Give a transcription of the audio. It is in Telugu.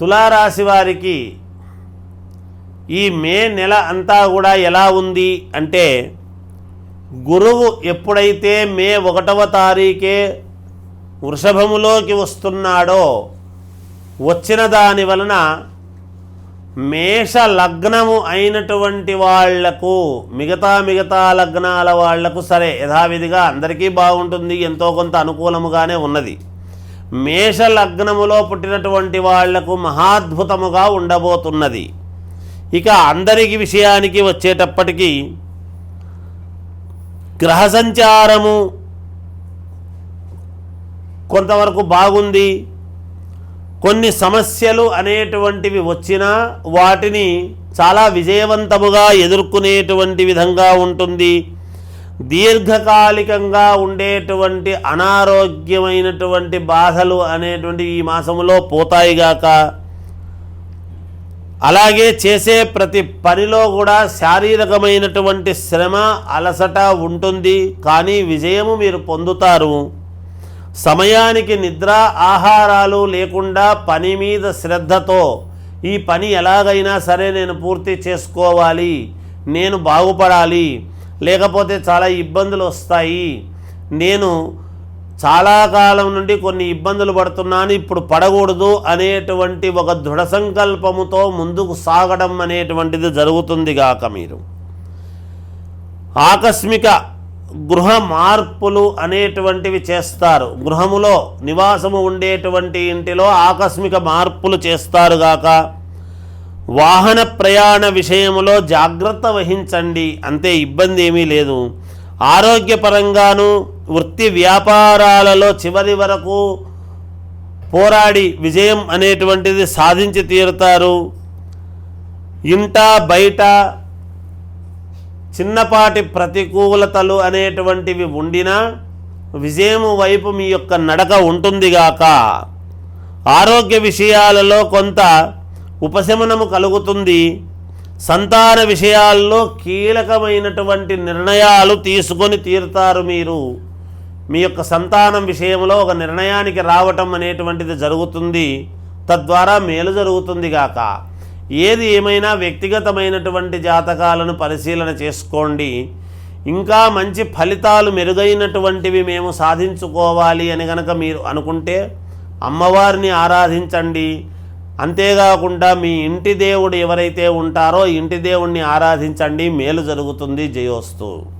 తులారాశి వారికి ఈ మే నెల అంతా కూడా ఎలా ఉంది అంటే గురువు ఎప్పుడైతే మే ఒకటవ తారీఖే వృషభములోకి వస్తున్నాడో వచ్చిన దాని వలన మేష లగ్నము అయినటువంటి వాళ్ళకు మిగతా మిగతా లగ్నాల వాళ్ళకు సరే యథావిధిగా అందరికీ బాగుంటుంది ఎంతో కొంత అనుకూలముగానే ఉన్నది. మేష లగ్నములో పుట్టినటువంటి వాళ్ళకు మహాద్భుతముగా ఉండబోతున్నది. ఇక అందరికి విషయానికి వచ్చేటప్పటికీ గ్రహ సంచారము కొంతవరకు బాగుంది. కొన్ని సమస్యలు అనేటువంటివి వచ్చినా వాటిని చాలా విజయవంతముగా ఎదుర్కొనేటువంటి విధంగా ఉంటుంది. దీర్ఘకాలికంగా ఉండేటువంటి అనారోగ్యమైనటువంటి బాధలు అనేటువంటి ఈ మాసములో పోతాయిగాక అలాగే చేసే ప్రతి పనిలో కూడా శారీరకమైనటువంటి శ్రమ అలసట ఉంటుంది. కానీ విజయము మీరు పొందుతారు. సమయానికి నిద్ర ఆహారాలు లేకుండా పని మీద శ్రద్ధతో ఈ పని ఎలాగైనా సరే నేను పూర్తి చేసుకోవాలి. నేను బాగుపడాలి. లేకపోతే చాలా ఇబ్బందులు వస్తాయి. నేను చాలా కాలం నుండి కొన్ని ఇబ్బందులు పడుతున్నాను ఇప్పుడు పడకూడదు అనేటువంటి ఒక దృఢ సంకల్పముతో ముందుకు సాగడం అనేటువంటిది జరుగుతుంది గాక మీరు. ఆకస్మిక గృహ మార్పులు అనేటువంటివి చేస్తారు. గృహములో నివాసము ఉండేటువంటి ఇంటిలో ఆకస్మిక మార్పులు చేస్తారు గాక. వాహన ప్రయాణ విషయంలో జాగ్రత్త వహించండి. అంతే ఇబ్బంది ఏమీ లేదు. ఆరోగ్యపరంగాను వృత్తి వ్యాపారాలలో చివరి వరకు పోరాడి విజయం అనేటువంటిది సాధించి తీరుతారు. ఇంట బయట చిన్నపాటి ప్రతికూలతలు అనేటువంటివి ఉండినా విజయము వైపు మీ యొక్క నడక ఉంటుందిగాక. ఆరోగ్య విషయాలలో కొంత ఉపశమనము కలుగుతుంది. సంతాన విషయాల్లో కీలకమైనటువంటి నిర్ణయాలు తీసుకొని తీరుతారు మీరు. మీ యొక్క సంతానం విషయంలో ఒక నిర్ణయానికి రావటం అనేటువంటిది జరుగుతుంది. తద్వారా మేలు జరుగుతుంది గాక. ఏది ఏమైనా వ్యక్తిగతమైనటువంటి జాతకాలను పరిశీలన చేసుకోండి. ఇంకా మంచి ఫలితాలు మెరుగైనటువంటివి మేము సాధించుకోవాలి అని గనక మీరు అనుకుంటే అమ్మవారిని ఆరాధించండి. అంతేకాకుండా మీ ఇంటి దేవుడు ఎవరైతే ఉంటారో ఇంటి దేవుణ్ణి ఆరాధించండి. మేలు జరుగుతుంది. జయోస్తు.